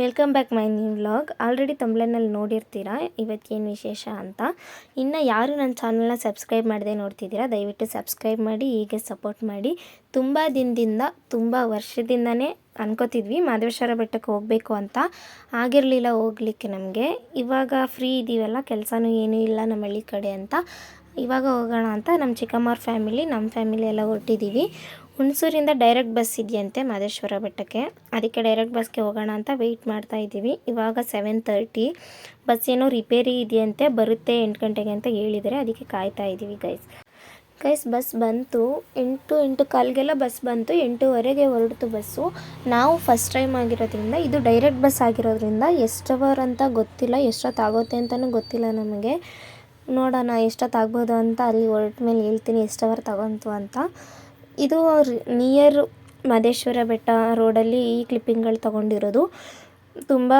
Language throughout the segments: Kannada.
Welcome back my new vlog. Already ತಮ್ಲೈನಲ್ಲಿ ನೋಡಿರ್ತೀರಾ, ಇವತ್ತೇನು ವಿಶೇಷ ಅಂತ. ಇನ್ನು ಯಾರು ನನ್ನ ಚಾನಲ್ನ ಸಬ್ಸ್ಕ್ರೈಬ್ ಮಾಡದೆ ನೋಡ್ತಿದ್ದೀರಾ, ದಯವಿಟ್ಟು ಸಬ್ಸ್ಕ್ರೈಬ್ ಮಾಡಿ, ಹೀಗೆ ಸಪೋರ್ಟ್ ಮಾಡಿ. ತುಂಬ ದಿನದಿಂದ, ತುಂಬ ವರ್ಷದಿಂದನೇ ಅನ್ಕೋತಿದ್ವಿ, ಮಾದೇಶ್ವರ ಬೆಟ್ಟಕ್ಕೆ ಹೋಗಬೇಕು ಅಂತ. ಆಗಿರಲಿಲ್ಲ ಹೋಗ್ಲಿಕ್ಕೆ ನಮಗೆ. ಇವಾಗ ಫ್ರೀ ಇದ್ದೀವಲ್ಲ ಕೆಲಸನೂ ಏನೂ ಇಲ್ಲ ನಮ್ಮ ಹಳ್ಳಿ ಕಡೆ ಅಂತ. ಇವಾಗ ಹೋಗೋಣ ಅಂತ, ನಮ್ಮ ಚಿಕ್ಕಮ್ಮವ್ರ ಫ್ಯಾಮಿಲಿ ನಮ್ಮ ಫ್ಯಾಮಿಲಿ ಎಲ್ಲ ಹೊರಟಿದ್ದೀವಿ ಹುಣಸೂರಿಂದ ಡೈರೆಕ್ಟ್ ಬಸ್ ಇದೆಯಂತೆ ಮಾದೇಶ್ವರ ಬೆಟ್ಟಕ್ಕೆ. ಅದಕ್ಕೆ ಡೈರೆಕ್ಟ್ ಬಸ್ಗೆ ಹೋಗೋಣ ಅಂತ ವೆಯ್ಟ್ ಮಾಡ್ತಾ ಇದ್ದೀವಿ. ಇವಾಗ ಸೆವೆನ್ ತರ್ಟಿ ಬಸ್ ಏನೋ ರಿಪೇರಿ ಇದೆಯಂತೆ, ಬರುತ್ತೆ ಎಂಟು ಗಂಟೆಗೆ ಅಂತ ಹೇಳಿದರೆ ಅದಕ್ಕೆ ಕಾಯ್ತಾ ಇದ್ದೀವಿ ಗೈಸ್ ಗೈಸ್ ಬಸ್ ಬಂತು. ಎಂಟು ಎಂಟು ಕಾಲ್ಗೆಲ್ಲ ಬಸ್ ಬಂತು. ಎಂಟೂವರೆಗೆ ಹೊರಡ್ತು ಬಸ್ಸು ನಾವು ಫಸ್ಟ್ ಟೈಮ್ ಆಗಿರೋದ್ರಿಂದ, ಇದು ಡೈರೆಕ್ಟ್ ಬಸ್ ಆಗಿರೋದ್ರಿಂದ ಎಷ್ಟು ಅವರ್ ಅಂತ ಗೊತ್ತಿಲ್ಲ ಎಷ್ಟೊತ್ತಾಗುತ್ತೆ ಅಂತಲೂ ಗೊತ್ತಿಲ್ಲ ನಮಗೆ. ನೋಡೋಣ ಎಷ್ಟೊತ್ತಾಗ್ಬೋದು ಅಂತ ಅಲ್ಲಿ ಹೊರಟ ಮೇಲೆ ಹೇಳ್ತೀನಿ, ಎಷ್ಟು ಅವರ್ ತಗೊಂತು ಅಂತ. ಇದು ನಿಯರ್ ಮಹದೇಶ್ವರ ಬೆಟ್ಟ ರೋಡಲ್ಲಿ ಈ ಕ್ಲಿಪ್ಪಿಂಗ್ಗಳು ತೊಗೊಂಡಿರೋದು. ತುಂಬ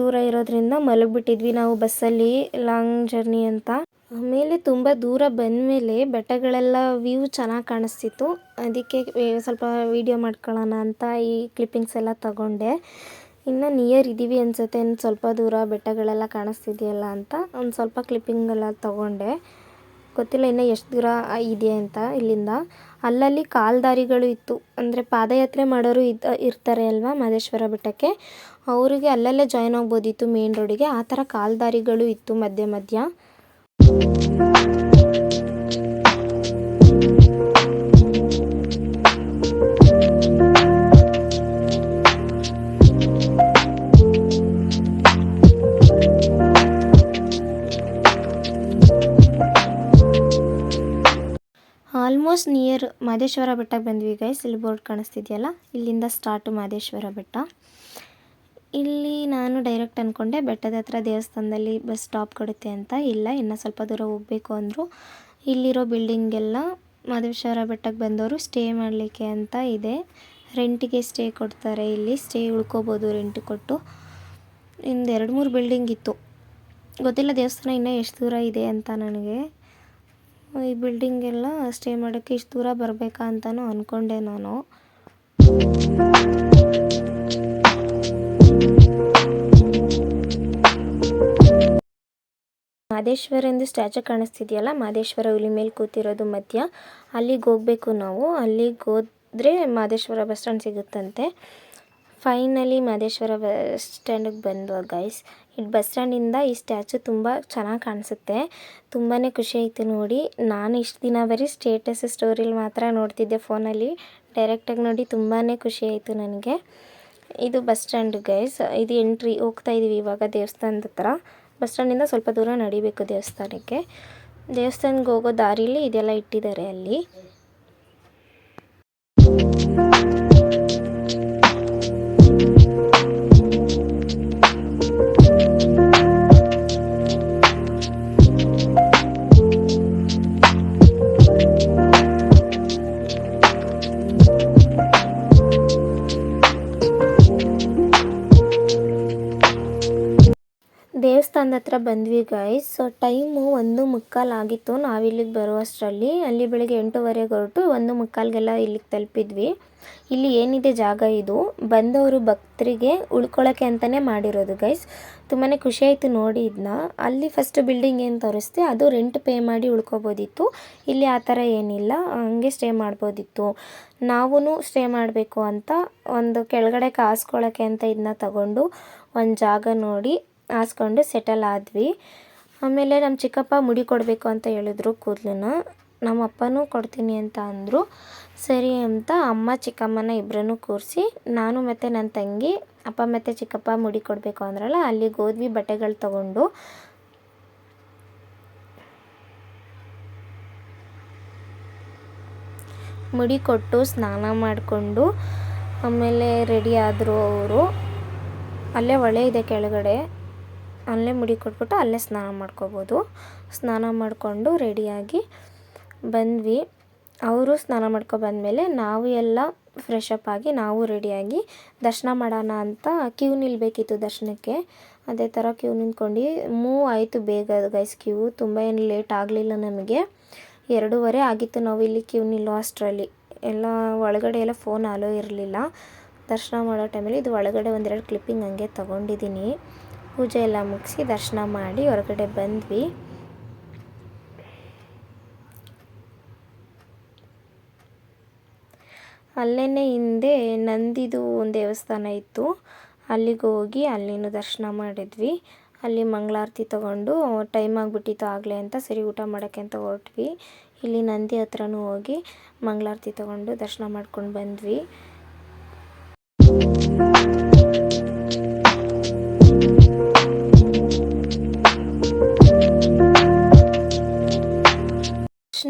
ದೂರ ಇರೋದ್ರಿಂದ ಮಲಗಿಬಿಟ್ಟಿದ್ವಿ ನಾವು ಬಸ್ಸಲ್ಲಿ ಲಾಂಗ್ ಜರ್ನಿ ಅಂತ. ಆಮೇಲೆ ತುಂಬ ದೂರ ಬಂದಮೇಲೆ ಬೆಟ್ಟಗಳೆಲ್ಲ ವ್ಯೂ ಚೆನ್ನಾಗಿ ಕಾಣಿಸ್ತಿತ್ತು. ಅದಕ್ಕೆ ಸ್ವಲ್ಪ ವೀಡಿಯೋ ಮಾಡ್ಕೊಳ್ಳೋಣ ಅಂತ ಈ ಕ್ಲಿಪ್ಪಿಂಗ್ಸ್ ಎಲ್ಲ ತಗೊಂಡೆ. ಇನ್ನು ನಿಯರ್ ಇದ್ದೀವಿ ಅನ್ಸುತ್ತೆ ಇನ್ನು ಸ್ವಲ್ಪ ದೂರ ಬೆಟ್ಟಗಳೆಲ್ಲ ಕಾಣಿಸ್ತಿದೆಯಲ್ಲ ಅಂತ. ಒಂದು ಸ್ವಲ್ಪ ಕ್ಲಿಪ್ಪಿಂಗ್ ಎಲ್ಲ ತಗೊಂಡೆ. ಗೊತ್ತಿಲ್ಲ ಇನ್ನು ಎಷ್ಟು ದೂರ ಇದೆ ಅಂತ ಇಲ್ಲಿಂದ. ಅಲ್ಲಲ್ಲಿ ಕಾಲ್ದಾರಿಗಳು ಇತ್ತು. ಅಂದರೆ ಪಾದಯಾತ್ರೆ ಮಾಡೋರು ಇದ್ದ ಇರ್ತಾರೆ ಅಲ್ವಾ ಮಹದೇಶ್ವರ ಬೆಟ್ಟಕ್ಕೆ. ಅವರಿಗೆ ಅಲ್ಲಲ್ಲೇ ಜಾಯ್ನ್ ಆಗ್ಬೋದಿತ್ತು ಮೇನ್ ರೋಡಿಗೆ ಆ ಥರ ಕಾಲ್ದಾರಿಗಳು ಇತ್ತು ಮಧ್ಯ ಮಧ್ಯ. ನಿಯರ್ ಮಹದೇಶ್ವರ ಬೆಟ್ಟಕ್ಕೆ ಬಂದ್ವಿ ಗೈಸ್ ಇಲ್ಲಿ ಬೋರ್ಡ್ ಕಾಣಿಸ್ತಿದೆಯಲ್ಲ? ಇಲ್ಲಿಂದ ಸ್ಟಾರ್ಟ್ ಮಾದೇಶ್ವರ ಬೆಟ್ಟ. ಇಲ್ಲಿ ನಾನು ಡೈರೆಕ್ಟ್ ಅಂದ್ಕೊಂಡೆ ಬೆಟ್ಟದ ಹತ್ರ ದೇವಸ್ಥಾನದಲ್ಲಿ ಬಸ್ ಸ್ಟಾಪ್ ಕೊಡುತ್ತೆ ಅಂತ. ಇಲ್ಲ, ಇನ್ನು ಸ್ವಲ್ಪ ದೂರ ಹೋಗಬೇಕು ಅಂದರು. ಇಲ್ಲಿರೋ ಬಿಲ್ಡಿಂಗೆಲ್ಲ ಮಾದೇಶ್ವರ ಬೆಟ್ಟಕ್ಕೆ ಬಂದವರು ಸ್ಟೇ ಮಾಡಲಿಕ್ಕೆ ಅಂತ ಇದೆ. ರೆಂಟಿಗೆ ಸ್ಟೇ ಕೊಡ್ತಾರೆ ಇಲ್ಲಿ. ಸ್ಟೇ ಉಳ್ಕೋಬೋದು ರೆಂಟ್ ಕೊಟ್ಟು. ಇಂದು ಎರಡು ಮೂರು ಬಿಲ್ಡಿಂಗ್ ಇತ್ತು. ಗೊತ್ತಿಲ್ಲ ದೇವಸ್ಥಾನ ಇನ್ನೂ ಎಷ್ಟು ದೂರ ಇದೆ ಅಂತ ನನಗೆ. ಈ ಬಿಲ್ಡಿಂಗ್ ಎಲ್ಲ ಸ್ಟೇ ಮಾಡೋಕ್ಕೆ ಇಷ್ಟು ದೂರ ಬರಬೇಕಾ ಅಂತಲೂ ಅಂದ್ಕೊಂಡೆ ನಾನು. ಮಾದೇಶ್ವರಂದು ಸ್ಟ್ಯಾಚು ಕಾಣಿಸ್ತಿದೆಯಲ್ಲ, ಮಾದೇಶ್ವರ ಹುಲಿ ಮೇಲೆ ಕೂತಿರೋದು ಮಧ್ಯ. ಅಲ್ಲಿಗೆ ಹೋಗಬೇಕು ನಾವು. ಅಲ್ಲಿಗೆ ಹೋದ್ರೆ ಮಾದೇಶ್ವರ ಬಸ್ ಸ್ಟ್ಯಾಂಡ್ ಸಿಗುತ್ತಂತೆ. ಫೈನಲಿ ಮಾದೇಶ್ವರ ಬಸ್ ಸ್ಟ್ಯಾಂಡಿಗೆ ಬಂದ್ವ ಗೈಸ್ ಬಸ್ ಸ್ಟ್ಯಾಂಡಿಂದ ಈ ಸ್ಟ್ಯಾಚು ತುಂಬ ಚೆನ್ನಾಗಿ ಕಾಣಿಸುತ್ತೆ. ತುಂಬಾ ಖುಷಿ ಆಯಿತು ನೋಡಿ. ನಾನು ಇಷ್ಟು ದಿನ ಬರೀ ಸ್ಟೇಟಸ್ ಸ್ಟೋರಿಲಿ ಮಾತ್ರ ನೋಡ್ತಿದ್ದೆ ಫೋನಲ್ಲಿ. ಡೈರೆಕ್ಟಾಗಿ ನೋಡಿ ತುಂಬಾ ಖುಷಿ ಆಯಿತು ನನಗೆ. ಇದು ಬಸ್ ಸ್ಟ್ಯಾಂಡ್ ಗೈಸ್. ಇದು ಎಂಟ್ರಿ ಹೋಗ್ತಾ ಇದ್ದೀವಿ ಇವಾಗ ದೇವಸ್ಥಾನದ ಹತ್ರ. ಬಸ್ ಸ್ಟ್ಯಾಂಡಿಂದ ಸ್ವಲ್ಪ ದೂರ ನಡಿಬೇಕು ದೇವಸ್ಥಾನಕ್ಕೆ. ದೇವಸ್ಥಾನಕ್ಕೆ ಹೋಗೋ ದಾರಿಲಿ ಇದೆಲ್ಲ ಇಟ್ಟಿದ್ದಾರೆ ಅಲ್ಲಿ. ಹತ್ರ ಬಂದ್ವಿ ಗೈಸ್ ಸೊ ಟೈಮು ಒಂದು ಮುಕ್ಕಾಲು ಆಗಿತ್ತು. ನಾವಿಲ್ಲಿಗೆ ಬರುವಷ್ಟರಲ್ಲಿ. ಅಲ್ಲಿ ಬೆಳಿಗ್ಗೆ ಎಂಟೂವರೆಗೆ ಹೊರಟು ಒಂದು ಮುಕ್ಕಾಲ್ಗೆಲ್ಲ ಇಲ್ಲಿಗೆ ತಲುಪಿದ್ವಿ. ಇಲ್ಲಿ ಏನಿದೆ ಜಾಗ ಇದು? ಬಂದವರು ಭಕ್ತರಿಗೆ ಉಳ್ಕೊಳ್ಳೋಕ್ಕೆ ಅಂತಲೇ ಮಾಡಿರೋದು ಗೈಸ್ ತುಂಬಾ ಖುಷಿ ಆಯಿತು ನೋಡಿ ಇದನ್ನ ಅಲ್ಲಿ ಫಸ್ಟ್ ಬಿಲ್ಡಿಂಗ್ ಏನು ತೋರಿಸ್ತೆ ಅದು ರೆಂಟ್ ಪೇ ಮಾಡಿ ಉಳ್ಕೊಬೋದಿತ್ತು. ಇಲ್ಲಿ ಆ ಥರ ಏನಿಲ್ಲ. ಹಂಗೆ ಸ್ಟೇ ಮಾಡ್ಬೋದಿತ್ತು. ನಾವೂ ಸ್ಟೇ ಮಾಡಬೇಕು ಅಂತ ಒಂದು ಕೆಳಗಡೆ ಕಾಸ್ಕೊಳ್ಳೋಕ್ಕೆ ಅಂತ ಇದನ್ನ ತಗೊಂಡು ಒಂದು ಜಾಗ ನೋಡಿ. ಹಾಸ್ಕೊಂಡು ಸೆಟಲ್ ಆದ್ವಿ. ಆಮೇಲೆ ನಮ್ಮ ಚಿಕ್ಕಪ್ಪ ಮುಡಿ ಕೊಡಬೇಕು ಅಂತ ಹೇಳಿದ್ರು ಕೂದಲನ್ನ. ನಮ್ಮ ಅಪ್ಪನೂ ಕೊಡ್ತೀನಿ ಅಂತ ಅಂದರು. ಸರಿ ಅಂತ ಅಮ್ಮ ಚಿಕ್ಕಮ್ಮನ ಇಬ್ಬರನ್ನು ಕೂರಿಸಿ, ನಾನು ಮತ್ತು ನನ್ನ ತಂಗಿ, ಅಪ್ಪ ಮತ್ತು ಚಿಕ್ಕಪ್ಪ ಮುಡಿ ಕೊಡಬೇಕು ಅಂದ್ರಲ್ಲ, ಅಲ್ಲಿಗೆ ಹೋದ್ವಿ, ಬಟ್ಟೆಗಳು ತಗೊಂಡು. ಮುಡಿ ಕೊಟ್ಟು ಸ್ನಾನ ಮಾಡಿಕೊಂಡು, ಆಮೇಲೆ ರೆಡಿ ಆದರು ಅವರು. ಅಲ್ಲೇ ಹೊಳೆ ಇದೆ ಕೆಳಗಡೆ. ಅಲ್ಲೇ ಮುಡಿ ಕೊಟ್ಬಿಟ್ಟು ಅಲ್ಲೇ ಸ್ನಾನ ಮಾಡ್ಕೋಬೋದು. ಸ್ನಾನ ಮಾಡಿಕೊಂಡು ರೆಡಿಯಾಗಿ ಬಂದ್ವಿ. ಅವರು ಸ್ನಾನ ಮಾಡ್ಕೊ ಬಂದಮೇಲೆ ನಾವು ಎಲ್ಲ ಫ್ರೆಶ್ ಅಪ್ ಆಗಿ ನಾವು ರೆಡಿಯಾಗಿ ದರ್ಶನ ಮಾಡೋಣ ಅಂತ ಕ್ಯೂ ನಿಲ್ಲಬೇಕಿತ್ತು ದರ್ಶನಕ್ಕೆ. ಅದೇ ಥರ ಕ್ಯೂ ನಿಂತ್ಕೊಂಡು ಮೂವ್ ಆಯಿತು ಬೇಗ ಗೈಸ್ ಕ್ಯೂ ತುಂಬ ಏನು ಲೇಟ್ ಆಗಲಿಲ್ಲ ನಮಗೆ. ಎರಡೂವರೆ ಆಗಿತ್ತು ನಾವು ಇಲ್ಲಿ ಕ್ಯೂ ನಿಲ್ಲೋ ಅಷ್ಟರಲ್ಲಿ. ಎಲ್ಲ ಒಳಗಡೆ ಎಲ್ಲ ಫೋನ್ ಅಲೋ ಇರಲಿಲ್ಲ. ದರ್ಶನ ಮಾಡೋ ಟೈಮಲ್ಲಿ ಇದು ಒಳಗಡೆ ಒಂದೆರಡು ಕ್ಲಿಪ್ಪಿಂಗ್ ಹಂಗೆ ತೊಗೊಂಡಿದ್ದೀನಿ. ಪೂಜೆ ಎಲ್ಲ ಮುಗಿಸಿ ದರ್ಶನ ಮಾಡಿ ಹೊರಗಡೆ ಬಂದ್ವಿ. ಅಲ್ಲೇ ಹಿಂದೆ ನಂದಿದು ಒಂದು ದೇವಸ್ಥಾನ ಇತ್ತು. ಅಲ್ಲಿಗೆ ಹೋಗಿ ಅಲ್ಲಿನೂ ದರ್ಶನ ಮಾಡಿದ್ವಿ. ಅಲ್ಲಿ ಮಂಗಳಾರತಿ ತಗೊಂಡು ಟೈಮ್ ಆಗಿಬಿಟ್ಟಿತ್ತು ಆಗಲೇ ಅಂತ ಸರಿ ಊಟ ಮಾಡೋಕ್ಕೆ ಅಂತ ಹೊರಟ್ವಿ. ಇಲ್ಲಿ ನಂದಿ ಹತ್ರನೂ ಹೋಗಿ ಮಂಗಳಾರತಿ ತಗೊಂಡು ದರ್ಶನ ಮಾಡ್ಕೊಂಡು ಬಂದ್ವಿ.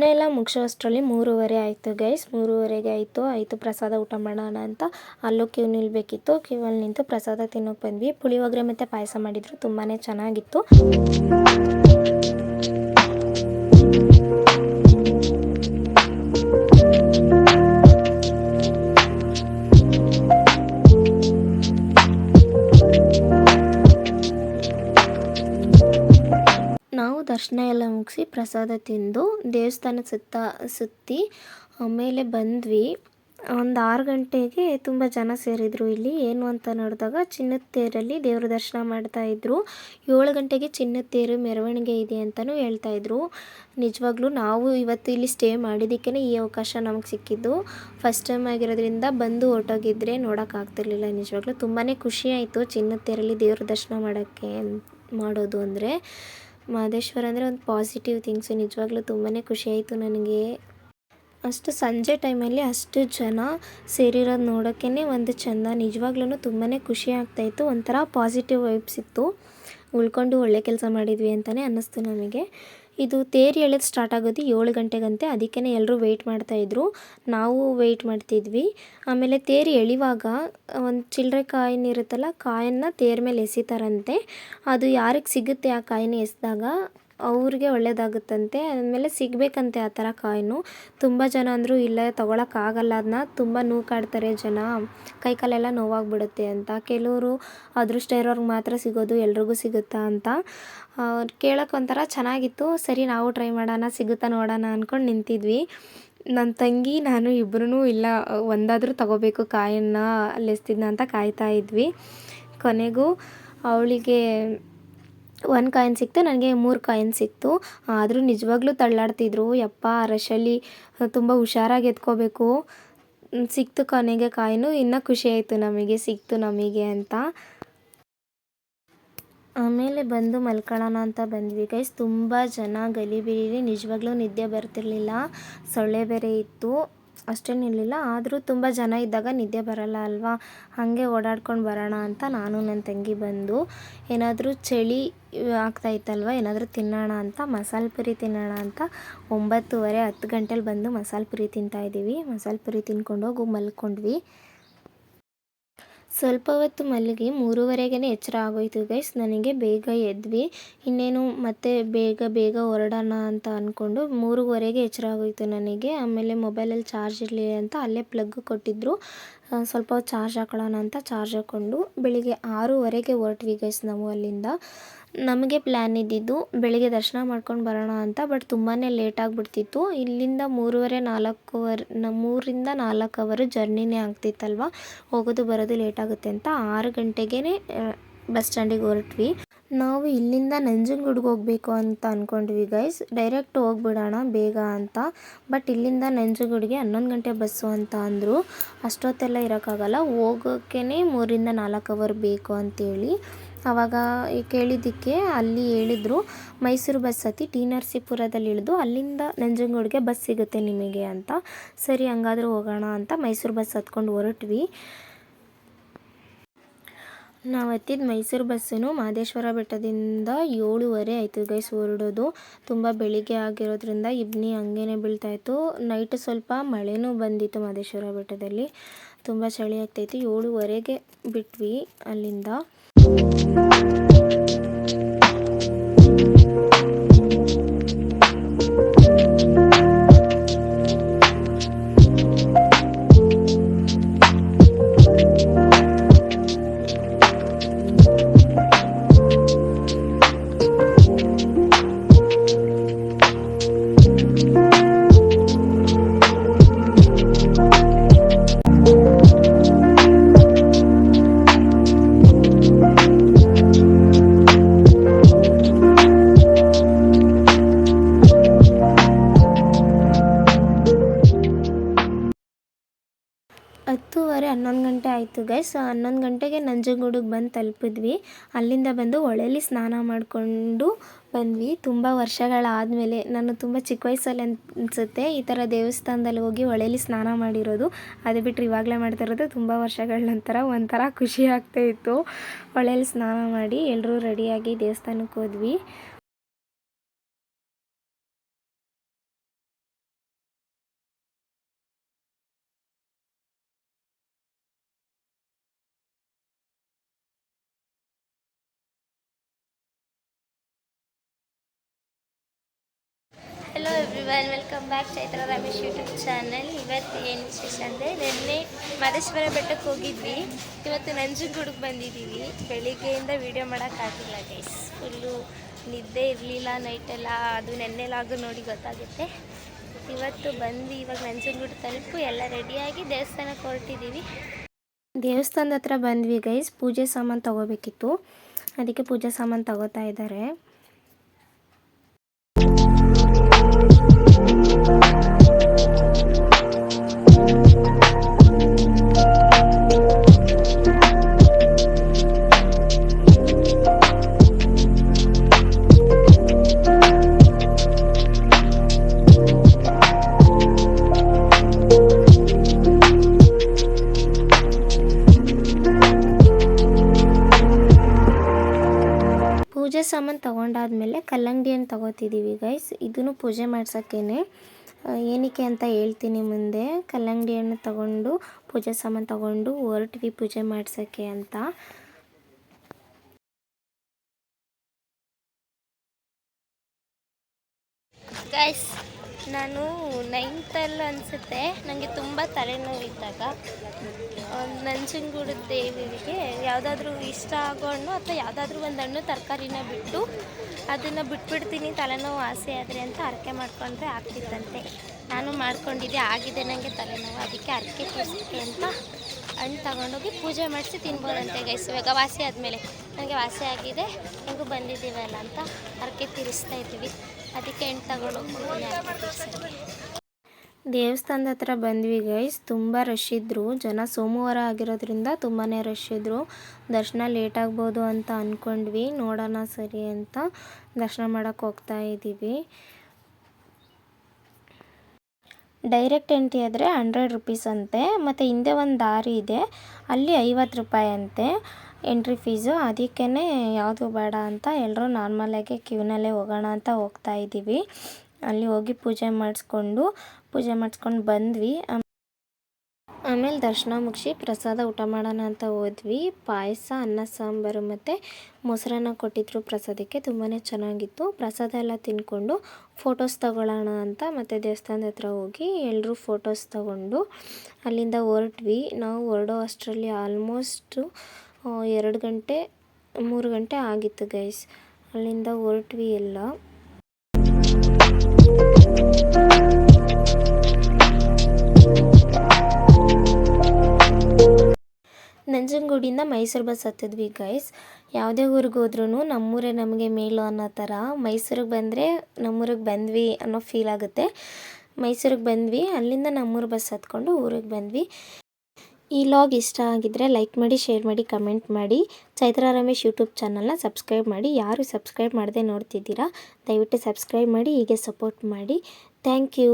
ದರ್ಶನ ಎಲ್ಲ ಮುಗಿಸೋಷ್ಟರಲ್ಲಿ ಮೂರುವರೆ ಆಯಿತು ಗೈಸ್ ಮೂರುವರೆಗೆ ಆಯಿತು ಆಯಿತು ಪ್ರಸಾದ ಊಟ ಮಾಡೋಣ ಅಂತ. ಅಲ್ಲೂ ಕ್ಯೂ ನಿಲ್ಬೇಕಿತ್ತು ಕ್ಯೂವಲ್ಲಿ ನಿಂತು ಪ್ರಸಾದ ತಿನ್ನೋಕೆ ಬಂದ್ವಿ. ಪುಳಿಯೋಗರೆ ಮತ್ತು ಪಾಯಸ ಮಾಡಿದ್ರು ತುಂಬಾ ಚೆನ್ನಾಗಿತ್ತು. ದರ್ಶನ ಎಲ್ಲ ಮುಗಿಸಿ ಪ್ರಸಾದ ತಿಂದು ದೇವಸ್ಥಾನದ ಸುತ್ತ ಸುತ್ತಿ ಆಮೇಲೆ ಬಂದ್ವಿ. ಒಂದು ಆರು ಗಂಟೆಗೆ ತುಂಬ ಜನ ಸೇರಿದರು ಇಲ್ಲಿ. ಏನು ಅಂತ ನೋಡಿದಾಗ ಚಿನ್ನದ ತೇರಲ್ಲಿ ದೇವ್ರ ದರ್ಶನ ಮಾಡ್ತಾಯಿದ್ರು ಏಳು ಗಂಟೆಗೆ ಚಿನ್ನದ ತೇರು ಮೆರವಣಿಗೆ ಇದೆ ಅಂತಲೂ ಹೇಳ್ತಾ ಇದ್ರು. ನಿಜವಾಗ್ಲೂ ನಾವು ಇವತ್ತು ಇಲ್ಲಿ ಸ್ಟೇ ಮಾಡಿದ್ದಕ್ಕೇ ಈ ಅವಕಾಶ ನಮಗೆ ಸಿಕ್ಕಿದ್ದು. ಫಸ್ಟ್ ಟೈಮ್ ಆಗಿರೋದ್ರಿಂದ ಬಂದು ಹೊರ್ಟೋಗಿದ್ರೆ ನೋಡೋಕ್ಕಾಗ್ತಿರ್ಲಿಲ್ಲ ನಿಜವಾಗ್ಲೂ ತುಂಬಾ ಖುಷಿ ಆಯಿತು ಚಿನ್ನದ ತೇರಲ್ಲಿ ದೇವ್ರ ದರ್ಶನ ಮಾಡೋಕ್ಕೆ, ಮಾಡೋದು ಅಂದರೆ. ಮಹದೇಶ್ವರ ಅಂದರೆ ಒಂದು ಪಾಸಿಟಿವ್ ಥಿಂಗ್ಸು ನಿಜವಾಗ್ಲೂ ತುಂಬಾ ಖುಷಿ ಆಯಿತು ನನಗೆ. ಅಷ್ಟು ಸಂಜೆ ಟೈಮಲ್ಲಿ ಅಷ್ಟು ಜನ ಸೇರಿರೋದು ನೋಡೋಕ್ಕೇ ಒಂದು ಚಂದ. ನಿಜವಾಗ್ಲೂ ತುಂಬಾ ಖುಷಿ ಆಗ್ತಾಯಿತ್ತು ಒಂಥರ ಪಾಸಿಟಿವ್ ವೈಬ್ಸ್ ಇತ್ತು. ಉಳ್ಕೊಂಡು ಒಳ್ಳೆ ಕೆಲಸ ಮಾಡಿದ್ವಿ ಅಂತಲೇ ಅನ್ನಿಸ್ತು ನಮಗೆ. ಇದು ತೇರು ಎಳೆದು ಸ್ಟಾರ್ಟ್ ಆಗೋದು ಏಳು ಗಂಟೆಗಂತೆ. ಅದಕ್ಕೇ ಎಲ್ಲರೂ ವೆಯ್ಟ್ ಮಾಡ್ತಾಯಿದ್ರು ನಾವು ವೆಯ್ಟ್ ಮಾಡ್ತಿದ್ವಿ. ಆಮೇಲೆ ತೇರು ಎಳಿವಾಗ, ಒಂದು ಚಿಲ್ಲರೆ ಕಾಯಿನ್ ಇರುತ್ತಲ್ಲ, ಕಾಯನ್ನು ತೇರ ಮೇಲೆ ಎಸಿತಾರಂತೆ. ಅದು ಯಾರಿಗೆ ಸಿಗುತ್ತೆ ಆ ಕಾಯಿನ ಎಸೆದಾಗ ಅವ್ರಿಗೆ ಒಳ್ಳೆಯದಾಗುತ್ತಂತೆ ಆಮೇಲೆ ಸಿಗಬೇಕಂತೆ ಆ ಥರ ಕಾಯಿನು. ತುಂಬ ಜನ ಅಂದರು ಇಲ್ಲ ತೊಗೊಳಕ್ಕಾಗಲ್ಲ ಅದನ್ನ ತುಂಬ ನೂಕಾಡ್ತಾರೆ ಜನ. ಕೈ ಕಾಲೆಲ್ಲ ನೋವಾಗ್ಬಿಡುತ್ತೆ ಅಂತ. ಕೆಲವರು ಅದೃಷ್ಟ ಇರೋರ್ಗೆ ಮಾತ್ರ ಸಿಗೋದು, ಎಲ್ರಿಗೂ ಸಿಗುತ್ತಾ ಅಂತ. ಕೇಳೋಕೆ ಒಂಥರ ಚೆನ್ನಾಗಿತ್ತು. ಸರಿ, ನಾವು ಟ್ರೈ ಮಾಡೋಣ, ಸಿಗುತ್ತಾ ನೋಡೋಣ ಅಂದ್ಕೊಂಡು ನಿಂತಿದ್ವಿ. ನನ್ನ ತಂಗಿ, ನಾನು ಇಬ್ಬರೂ ಇಲ್ಲ, ಒಂದಾದರೂ ತಗೋಬೇಕು ಕಾಯನ್ನು, ಲೆಸ್ತಿದ್ನ ಅಂತ ಕಾಯ್ತಾ ಇದ್ವಿ. ಕೊನೆಗೂ ಅವಳಿಗೆ ಒಂದು ಕಾಯಿನ್ ಸಿಕ್ತು, ನನಗೆ ಮೂರು ಕಾಯಿನ್ ಸಿಕ್ತು. ಆದರೂ ನಿಜವಾಗ್ಲೂ ತಳ್ಳಾಡ್ತಿದ್ರು. ಯಪ್ಪ ರಶಲ್ಲಿ ತುಂಬ ಹುಷಾರಾಗಿ ಎತ್ಕೋಬೇಕು. ಸಿಕ್ತು ಕೊನೆಗೆ ಕಾಯಿನು, ಇನ್ನೂ ಖುಷಿ ಆಯಿತು ನಮಗೆ, ಸಿಕ್ತು ನಮಗೆ ಅಂತ. ಆಮೇಲೆ ಬಂದು ಮಲ್ಕೊಳ್ಳೋಣ ಅಂತ ಬಂದ್ವಿ. ಗೈಸ್ ತುಂಬ ಜನ ಗಲಿಬಿಲಿ ನಿಜವಾಗ್ಲೂ ನಿದ್ದೆ ಬರ್ತಿರ್ಲಿಲ್ಲ. ಸೊಳ್ಳೆ ಬೇರೆ ಇತ್ತು. ಅಷ್ಟೇನಿರಲಿಲ್ಲ ಆದರೂ ತುಂಬ ಜನ ಇದ್ದಾಗ ನಿದ್ದೆ ಬರಲ್ಲ ಅಲ್ವಾ? ಹಾಗೆ ಓಡಾಡ್ಕೊಂಡು ಬರೋಣ ಅಂತ ನಾನು ನನ್ನ ತಂಗಿ ಬಂದು, ಏನಾದರೂ ಚಳಿ ಆಗ್ತಾಯಿತ್ತಲ್ವ ಏನಾದರೂ ತಿನ್ನೋಣ ಅಂತ, ಮಸಾಲೆ ಪುರಿ ತಿನ್ನೋಣ ಅಂತ ಒಂಬತ್ತುವರೆ ಹತ್ತು ಗಂಟೆಲಿ ಬಂದು ಮಸಾಲೆ ಪುರಿ ತಿಂತಾಯಿದ್ದೀವಿ ಮಸಾಲೆ ಪುರಿ ತಿನ್ಕೊಂಡು ಹೋಗಿ, ಮಲ್ಕೊಂಡ್ವಿ. ಸ್ವಲ್ಪ ಹೊತ್ತು ಮಲಗಿ ಮೂರುವರೆಗೇ ಎಚ್ಚರ ಆಗೋಯ್ತು ಗೈಸ್ ನನಗೆ ಬೇಗ ಎದ್ವಿ. ಇನ್ನೇನು ಮತ್ತೆ ಬೇಗ ಬೇಗ ಹೊರಡೋಣ ಅಂತ ಅಂದ್ಕೊಂಡು ಮೂರುವರೆಗೆ ಎಚ್ಚರ ಆಗೋಯ್ತು ನನಗೆ. ಆಮೇಲೆ ಮೊಬೈಲಲ್ಲಿ ಚಾರ್ಜ್ ಇರಲಿ ಅಂತ ಅಲ್ಲೇ ಪ್ಲಗ್ ಕೊಟ್ಟಿದ್ದರು ಸ್ವಲ್ಪ ಚಾರ್ಜ್ ಹಾಕೊಳ್ಳೋಣ ಅಂತ ಚಾರ್ಜ್ ಹಾಕ್ಕೊಂಡು ಬೆಳಿಗ್ಗೆ ಆರೂವರೆಗೆ ಹೊರಟ್ವಿ ಗೈಸ್ ನಾವು ಅಲ್ಲಿಂದ. ನಮಗೆ ಪ್ಲ್ಯಾನ್ ಇದ್ದಿದ್ದು ಬೆಳಿಗ್ಗೆ ದರ್ಶನ ಮಾಡ್ಕೊಂಡು ಬರೋಣ ಅಂತ ಬಟ್ ತುಂಬಾ ಲೇಟ್ ಆಗಿಬಿಡ್ತಿತ್ತು. ಇಲ್ಲಿಂದ ಮೂರುವರೆ ನ, ಮೂರಿಂದ ನಾಲ್ಕು ಅವರು ಜರ್ನಿನೇ ಆಗ್ತಿತ್ತಲ್ವ? ಹೋಗೋದು ಬರೋದು ಲೇಟ್ ಆಗುತ್ತೆ ಅಂತ ಆರು ಗಂಟೆಗೇ ಬಸ್ ಸ್ಟ್ಯಾಂಡಿಗೆ ಹೊರಟ್ವಿ. ನಾವು ಇಲ್ಲಿಂದ ನಂಜನಗೂಡ್ಗೆ ಹೋಗಬೇಕು ಅಂತ ಅಂದ್ಕೊಂಡ್ವಿ ಗೈಸ್ ಡೈರೆಕ್ಟ್ ಹೋಗ್ಬಿಡೋಣ ಬೇಗ ಅಂತ. ಬಟ್ ಇಲ್ಲಿಂದ ನಂಜನಗೂಡಿಗೆ ಹನ್ನೊಂದು ಗಂಟೆ ಬಸ್ಸು ಅಂತ ಅಂದರು. ಅಷ್ಟೊತ್ತೆಲ್ಲ ಇರೋಕ್ಕಾಗಲ್ಲ. ಹೋಗೋಕ್ಕೇ ಮೂರಿಂದ ನಾಲ್ಕು ಅವರ್ ಬೇಕು ಅಂತೇಳಿ. ಆವಾಗ ಕೇಳಿದ್ದಕ್ಕೆ ಅಲ್ಲಿ ಹೇಳಿದರು, ಮೈಸೂರು ಬಸ್ ಹತ್ತಿ ಟಿ ನರಸೀಪುರದಲ್ಲಿ ಇಳಿದು ಅಲ್ಲಿಂದ ನಂಜನಗೂಡಿಗೆ ಬಸ್ ಸಿಗುತ್ತೆ ನಿಮಗೆ ಅಂತ. ಸರಿ, ಹಂಗಾದ್ರೂ ಹೋಗೋಣ ಅಂತ ಮೈಸೂರು ಬಸ್ ಹತ್ಕೊಂಡು ಹೊರಟ್ವಿ. ನಾವು ಹತ್ತಿದ ಮೈಸೂರು ಬಸ್ಸನ್ನು ಮಹದೇಶ್ವರ ಬೆಟ್ಟದಿಂದ ಏಳುವರೆ ಆಯಿತು ಗೈಸ್ ಹೊರಡೋದು ತುಂಬ ಬೆಳಿಗ್ಗೆ ಆಗಿರೋದ್ರಿಂದ ಇಬ್ನಿ ಹಂಗೇನೆ ಬೀಳ್ತಾಯಿತ್ತು ನೈಟ್ ಸ್ವಲ್ಪ ಮಳೆನೂ ಬಂದಿತ್ತು ಮಹದೇಶ್ವರ ಬೆಟ್ಟದಲ್ಲಿ. ತುಂಬ ಚಳಿ ಆಗ್ತಾಯಿತ್ತು ಏಳುವರೆಗೆ ಬಿಟ್ವಿ ಅಲ್ಲಿಂದ. ಆಯಿತು ಗೈಸ್ ಹನ್ನೊಂದು ಗಂಟೆಗೆ ನಂಜನಗೂಡಿಗೆ ಬಂದು ತಲುಪಿದ್ವಿ. ಅಲ್ಲಿಂದ ಬಂದು ಹೊಳೇಲಿ ಸ್ನಾನ ಮಾಡಿಕೊಂಡು ಬಂದ್ವಿ. ತುಂಬ ವರ್ಷಗಳಾದಮೇಲೆ, ನಾನು ತುಂಬ ಚಿಕ್ಕ ವಯಸ್ಸಲ್ಲಿ ಅನಿಸುತ್ತೆ, ಈ ಥರ ದೇವಸ್ಥಾನದಲ್ಲಿ ಹೋಗಿ ಹೊಳೆಯಲ್ಲಿ ಸ್ನಾನ ಮಾಡಿರೋದು. ಅದು ಬಿಟ್ಟರೆ ಇವಾಗಲೇ ಮಾಡ್ತಾ ಇರೋದು, ತುಂಬ ವರ್ಷಗಳ ನಂತರ ಒಂಥರ ಖುಷಿ ಆಗ್ತಾಯಿತ್ತು ಹೊಳೆಯಲ್ಲಿ ಸ್ನಾನ ಮಾಡಿ ಎಲ್ಲರೂ ರೆಡಿಯಾಗಿ ದೇವಸ್ಥಾನಕ್ಕೆ ಹೋದ್ವಿ. Hello everyone welcome back Chaitra Ramesh YouTube channel ಇವತ್ತು ಏನು ವಿಶೇಷ ಅಂದರೆ ನಿನ್ನೆ ಮಾದೇಶ್ವರ ಬೆಟ್ಟಕ್ಕೆ ಹೋಗಿದ್ವಿ. ಇವತ್ತು ನಂಜನಗೂಡಿಗೆ ಬಂದಿದ್ದೀವಿ. ಬೆಳಿಗ್ಗೆಯಿಂದ ವೀಡಿಯೋ ಮಾಡೋಕ್ಕಾಗಿಲ್ಲ ಗೈಸ್ ಫುಲ್ಲು ನಿದ್ದೆ ಇರಲಿಲ್ಲ ನೈಟೆಲ್ಲ ಅದು ನೆನ್ನೆಲಾಗೂ ನೋಡಿ ಗೊತ್ತಾಗುತ್ತೆ. ಇವತ್ತು ಬಂದು ಇವಾಗ ನಂಜನಗೂಡು ತಲುಪು, ಎಲ್ಲ ರೆಡಿಯಾಗಿ ದೇವಸ್ಥಾನಕ್ಕೆ ಹೊರಟಿದ್ದೀವಿ. ದೇವಸ್ಥಾನದ ಹತ್ರ ಬಂದ್ವಿ ಗೈಸ್ ಪೂಜೆ ಸಾಮಾನು ತೊಗೋಬೇಕಿತ್ತು. ಅದಕ್ಕೆ ಪೂಜೆ ಸಾಮಾನು ತಗೋತಾ ಇದ್ದಾರೆ. ಪೂಜೆ ತಗೋತಿದ್ದೀವಿ ಗೈಸ್ ಇದನ್ನು ಪೂಜೆ ಮಾಡ್ಸೋಕ್ಕೇನೆ. ಏನಕ್ಕೆ ಅಂತ ಹೇಳ್ತೀನಿ ಮುಂದೆ. ಕಲ್ಲಂಗಡಿ ಹಣ್ಣು ತಗೊಂಡು, ಪೂಜೆ ಸಾಮಾನು ತಗೊಂಡು ಹೊರಟ್ವಿ ಪೂಜೆ ಮಾಡ್ಸೋಕ್ಕೆ ಅಂತ. ಗೈಸ್ ನಾನು ನೈನ್ತಲ್ಲಿ ಅನಿಸುತ್ತೆ. ನನಗೆ ತುಂಬ ತಲೆನೋವು ಇದ್ದಾಗ ನಂಜನಗೂಡು ದೇವಿಗೆ ಯಾವುದಾದ್ರೂ ಇಷ್ಟ ಆಗೋ ಹಣ್ಣು ಅಥವಾ ಯಾವುದಾದ್ರೂ ಒಂದು ಹಣ್ಣು ತರಕಾರಿನ ಬಿಟ್ಟು ಅದನ್ನು ಬಿಟ್ಬಿಡ್ತೀನಿ, ತಲೆನೋವು ಆಸೆ ಆದರೆ ಅಂತ ಅರಕೆ ಮಾಡ್ಕೊಂಡ್ರೆ ಆಗ್ತಿತ್ತಂತೆ. ನಾನು ಮಾಡ್ಕೊಂಡಿದ್ದೆ, ಆಗಿದೆ ನನಗೆ ತಲೆನೋವು. ಅದಕ್ಕೆ ಅರಕೆ ತೀರ್ಸಕ್ಕೆ ಅಂತ ಹಣ್ಣು ತಗೊಂಡೋಗಿ ಪೂಜೆ ಮಾಡಿಸಿ ತಿನ್ಬೋದಂತೆ ಗೈಸ್ ಇವಾಗ ವಾಸಿ ಆದಮೇಲೆ ನನಗೆ ವಾಸಿ ಆಗಿದೆ, ಹೆಂಗೂ ಬಂದಿದ್ದೀವಲ್ಲ ಅಂತ ಅರಕೆ ತೀರಿಸ್ತಾ ಇದ್ದೀವಿ. ಅದಕ್ಕೆ ಹೆಣ್ಣು ತೀರ್ಸೋಕ್ಕೆ ದೇವಸ್ಥಾನದ ಹತ್ರ ಬಂದ್ವಿ ಗೈಸ್ ತುಂಬ ರಶ್ ಇದ್ದರು ಜನ ಸೋಮವಾರ ಆಗಿರೋದ್ರಿಂದ ತುಂಬಾ ರಶ್ ಇದ್ದರು ದರ್ಶನ ಲೇಟ್ ಆಗ್ಬೋದು ಅಂತ ಅಂದ್ಕೊಂಡ್ವಿ ನೋಡೋಣ ಸರಿ ಅಂತ ದರ್ಶನ ಮಾಡೋಕ್ಕೆ ಹೋಗ್ತಾ ಇದ್ದೀವಿ. ಡೈರೆಕ್ಟ್ ಎಂಟ್ರಿ ಆದರೆ ಹಂಡ್ರೆಡ್ ರುಪೀಸ್ ಅಂತೆ. ಮತ್ತು ಹಿಂದೆ ಒಂದು ದಾರಿ ಇದೆ. ಅಲ್ಲಿ ಐವತ್ತು ರೂಪಾಯಿ ಅಂತೆ ಎಂಟ್ರಿ ಫೀಸು ಅದಕ್ಕೇ ಯಾವುದು ಬೇಡ ಅಂತ ಎಲ್ಲರೂ ನಾರ್ಮಲಾಗಿ ಕ್ಯೂನಲ್ಲೇ ಹೋಗೋಣ ಅಂತ ಹೋಗ್ತಾ ಇದ್ದೀವಿ. ಅಲ್ಲಿ ಹೋಗಿ ಪೂಜೆ ಮಾಡಿಸ್ಕೊಂಡು ಪೂಜೆ ಮಾಡಿಸ್ಕೊಂಡು ಬಂದ್ವಿ. ಆಮೇಲೆ ದರ್ಶನ ಮುಗಿಸಿ ಪ್ರಸಾದ ಊಟ ಮಾಡೋಣ ಅಂತ ಹೋದ್ವಿ. ಪಾಯಸ, ಅನ್ನ, ಸಾಂಬಾರು ಮತ್ತು ಮೊಸರನ್ನ ಕೊಟ್ಟಿದ್ರು ಪ್ರಸಾದಕ್ಕೆ. ತುಂಬಾ ಚೆನ್ನಾಗಿತ್ತು. ಪ್ರಸಾದ ಎಲ್ಲ ತಿಂದ್ಕೊಂಡು ಫೋಟೋಸ್ ತಗೊಳ್ಳೋಣ ಅಂತ ಮತ್ತು ದೇವಸ್ಥಾನದ ಹತ್ರ ಹೋಗಿ ಎಲ್ಲರೂ ಫೋಟೋಸ್ ತಗೊಂಡು ಅಲ್ಲಿಂದ ಹೊರಟ್ವಿ. ನಾವು ಹೊರಡೋ ಅಷ್ಟರಲ್ಲಿ ಆಲ್ಮೋಸ್ಟು ಎರಡು ಗಂಟೆ, ಮೂರು ಗಂಟೆ ಆಗಿತ್ತು ಗೈಸ್ ಅಲ್ಲಿಂದ ಹೊರಟ್ವಿ ಎಲ್ಲ. ನಂಜನಗೂಡಿಂದ ಮೈಸೂರು ಬಸ್ ಹತ್ತಿದ್ವಿ ಗೈಸ್ ಯಾವುದೇ ಊರಿಗೆ ಹೋದ್ರೂ ನಮ್ಮೂರೇ ನಮಗೆ ಮೇಲು ಅನ್ನೋ ಥರ. ಮೈಸೂರಿಗೆ ಬಂದರೆ ನಮ್ಮೂರಿಗೆ ಬಂದ್ವಿ ಅನ್ನೋ ಫೀಲ್ ಆಗುತ್ತೆ. ಮೈಸೂರಿಗೆ ಬಂದ್ವಿ, ಅಲ್ಲಿಂದ ನಮ್ಮೂರು ಬಸ್ ಹತ್ಕೊಂಡು ಊರಿಗೆ ಬಂದ್ವಿ. ಈ ಲಾಗ್ ಇಷ್ಟ ಆಗಿದ್ದರೆ ಲೈಕ್ ಮಾಡಿ, ಶೇರ್ ಮಾಡಿ, ಕಮೆಂಟ್ ಮಾಡಿ. ಚೈತ್ರ ರಮೇಶ್ ಯೂಟ್ಯೂಬ್ ಚಾನಲ್ನ ಸಬ್ಸ್ಕ್ರೈಬ್ ಮಾಡಿ. ಯಾರು ಸಬ್ಸ್ಕ್ರೈಬ್ ಮಾಡದೆ ನೋಡ್ತಿದ್ದೀರಾ, ದಯವಿಟ್ಟು ಸಬ್ಸ್ಕ್ರೈಬ್ ಮಾಡಿ, ಹೀಗೆ ಸಪೋರ್ಟ್ ಮಾಡಿ. Thank you.